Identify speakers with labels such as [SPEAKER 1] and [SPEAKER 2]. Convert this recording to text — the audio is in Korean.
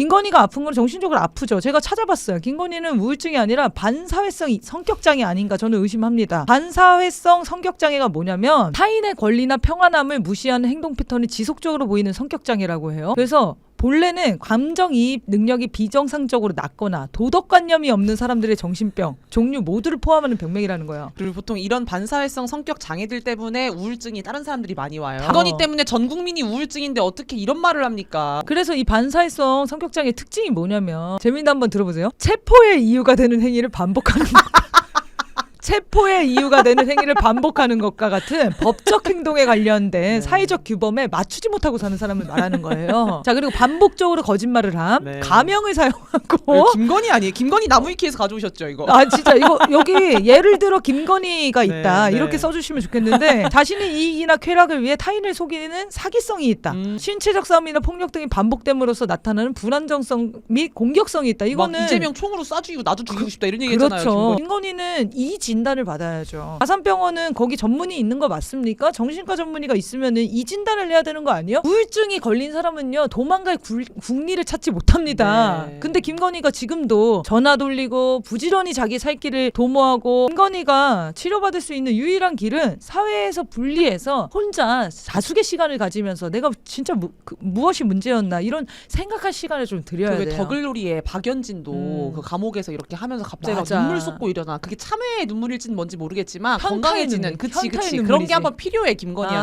[SPEAKER 1] 김건희가 아픈 건 정신적으로 아프죠. 제가 찾아봤어요. 김건희는 우울증이 아니라 반사회성 이- 성격장애 아닌가 저는 의심합니다. 반사회성 성격장애가 뭐냐면 타인의 권리나 평안함을 무시하는 행동 패턴이 지속적으로 보이는 성격장애라고 해요. 그래서 본래는 감정이입 능력이 비정상적으로 낮거나 도덕관념이 없는 사람들의 정신병 종류 모두를 포함하는 병명이라는 거예요.
[SPEAKER 2] 그리고 보통 이런 반사회성 성격 장애들 때문에 우울증이 다른 사람들이 많이 와요. 김건희 때문에 전 국민이 우울증인데 어떻게 이런 말을 합니까?
[SPEAKER 1] 그래서 이 반사회성 성격장애 특징이 뭐냐면 재미있는 한번 들어보세요. 체포의 이유가 되는 행위를 반복하는 것. 체포의 이유가 되는 행위를 반복하는 것과 같은 법적 행동에 관련된
[SPEAKER 2] 네.
[SPEAKER 1] 사회적 규범에 맞추지 못하고 사는 사람을 말하는 거예요. 자 그리고 반복적으로 거짓말을 함,
[SPEAKER 2] 네.
[SPEAKER 1] 가명을 사용하고
[SPEAKER 2] 어? 김건희 아니에요? 김건희 나무위키에서 가져오셨죠 이거?
[SPEAKER 1] 아 진짜 이거 여기 예를 들어 김건희가 있다
[SPEAKER 2] 네, 네.
[SPEAKER 1] 이렇게 써주시면 좋겠는데 자신의 이익이나 쾌락을 위해 타인을 속이는 사기성이 있다
[SPEAKER 2] 음.
[SPEAKER 1] 신체적 싸움이나 폭력 등이 반복됨으로써 나타나는 불안정성 및 공격성이 있다 이거는
[SPEAKER 2] 막 이재명 총으로 쏴주고 나도 죽이고 싶다 이런 얘기 했잖아요.
[SPEAKER 1] 그렇죠.
[SPEAKER 2] 김건희.
[SPEAKER 1] 김건희는 이 진단을 받아야죠. 아산병원은 거기 전문의 있는 거 맞습니까? 정신과 전문의가 있으면은 이 진단을 해야 되는 거 아니에요? 우울증이 걸린 사람은요 도망갈 굴- 국리를 찾지 못합니다.
[SPEAKER 2] 네.
[SPEAKER 1] 근데 김건희가 지금도 전화 돌리고 부지런히 자기 살 길을 도모하고 김건희가 치료받을 수 있는 유일한 길은 사회에서 분리해서 혼자 자숙의 시간을 가지면서 내가 진짜 무, 그, 무엇이 문제였나 이런 생각할 시간을 좀 드려야 돼요.
[SPEAKER 2] 더글로리에 박연진도
[SPEAKER 1] 음.
[SPEAKER 2] 그 감옥에서 이렇게 하면서 갑자기 막
[SPEAKER 1] 맞아.
[SPEAKER 2] 눈물 쏟고 이러나 그게 참회의 눈물 일지는 뭔지 모르겠지만
[SPEAKER 1] 평타의
[SPEAKER 2] 건강해지는
[SPEAKER 1] 눈물,
[SPEAKER 2] 그치 그치 그런
[SPEAKER 1] 눈물이지.
[SPEAKER 2] 게 한번 필요해 김건희한테.
[SPEAKER 1] 아,